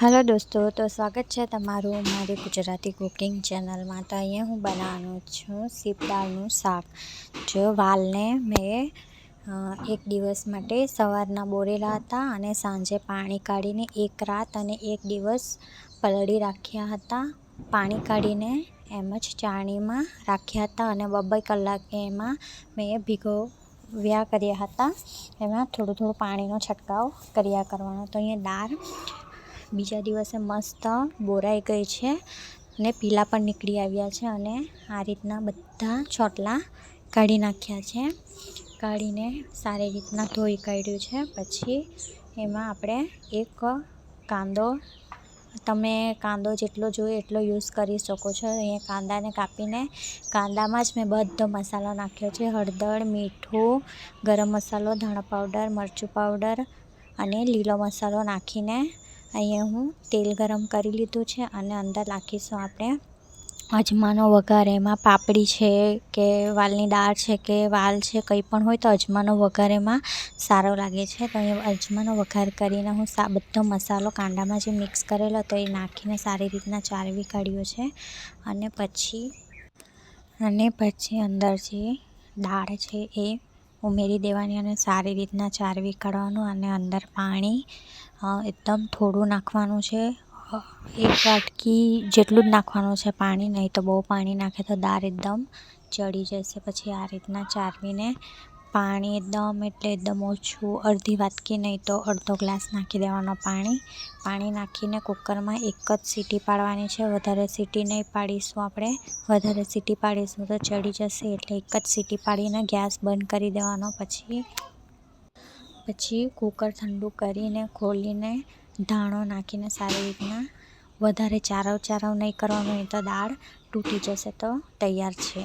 Hello દોસ્તો, તો સ્વાગત છે તમારું મારી ગુજરાતી કુકિંગ ચેનલમાં. તો અહીંયા હું બનાવું છું સીપ દાળનું શાક. જો વાલને મેં એક દિવસ માટે સવારના બોરેલા હતા અને સાંજે પાણી કાઢીને એક રાત અને એક દિવસ પલળી રાખ્યા હતા. પાણી કાઢીને એમ જ ચાણીમાં રાખ્યા હતા અને બબ્બે કલાકે એમાં મેં ભીગો વ્યા કર્યા હતા. એમાં થોડું થોડું પાણીનો છંટકાવ કર્યા કરવાનો. તો અહીંયા દાળ બીજા દિવસે મસ્ત બોરાઈ ગઈ છે અને પીલા પણ નીકળી આવ્યા છે અને આ રીતના બધા ચોટલા કાઢી નાખ્યા છે. કાઢીને સારી રીતના ધોઈ કાઢ્યું છે. પછી એમાં આપણે એક કાંદો, તમે કાંદો જેટલો જોઈએ એટલો યુઝ કરી શકો છો. અહીંયા કાંદાને કાપીને કાંદામાં જ મેં બધો મસાલો નાખ્યો છે. હળદર, મીઠું, ગરમ મસાલો, ધાણા પાવડર, મરચું પાવડર અને લીલો મસાલો નાખીને અહીંયા હું તેલ ગરમ કરી લીધું છે અને અંદર નાખીશું આપણે અજમાનો વઘાર. એમાં પાપડી છે કે વાલની દાળ છે કે વાલ છે, કંઈ પણ હોય તો અજમાનો વઘાર એમાં સારો લાગે છે. તો અહીંયા અજમાનો વઘાર કરીને હું સા, બધો મસાલો કાંડામાં જે મિક્સ કરેલો હતો એ નાખીને સારી રીતના ચાળવી કાઢ્યો છે. અને પછી અને પછી અંદર જે દાળ છે એ ઉમેરી દેવાની અને સારી રીતના ચાળવી કાઢવાનું અને અંદર પાણી એકદમ થોડું નાખવાનું છે. એક વાટકી જેટલું જ નાખવાનું છે પાણી, નહીં તો બહુ પાણી નાખે તો દાળ એકદમ ચડી જશે. પછી આ રીતના ચાળવીને પાણી એકદમ એટલે એકદમ ઓછું, અડધી વાટકી નહીં તો અડધો ગ્લાસ નાખી દેવાનો પાણી. પાણી નાખીને કુકરમાં એક જ સીટી પાડવાની છે. વધારે સીટી નહીં પાડીશું આપણે. વધારે સીટી પાડીશું તો ચડી જશે એટલે એક જ સીટી પાડીને ગેસ બંધ કરી દેવાનો. પછી પછી કુકર ઠંડુ કરીને ખોલીને ધાણો નાખીને સારી રીતના વધારે ચારવ ચારવ નહીં કરવાનું એ તો દાળ તૂટી જશે તો તૈયાર છે.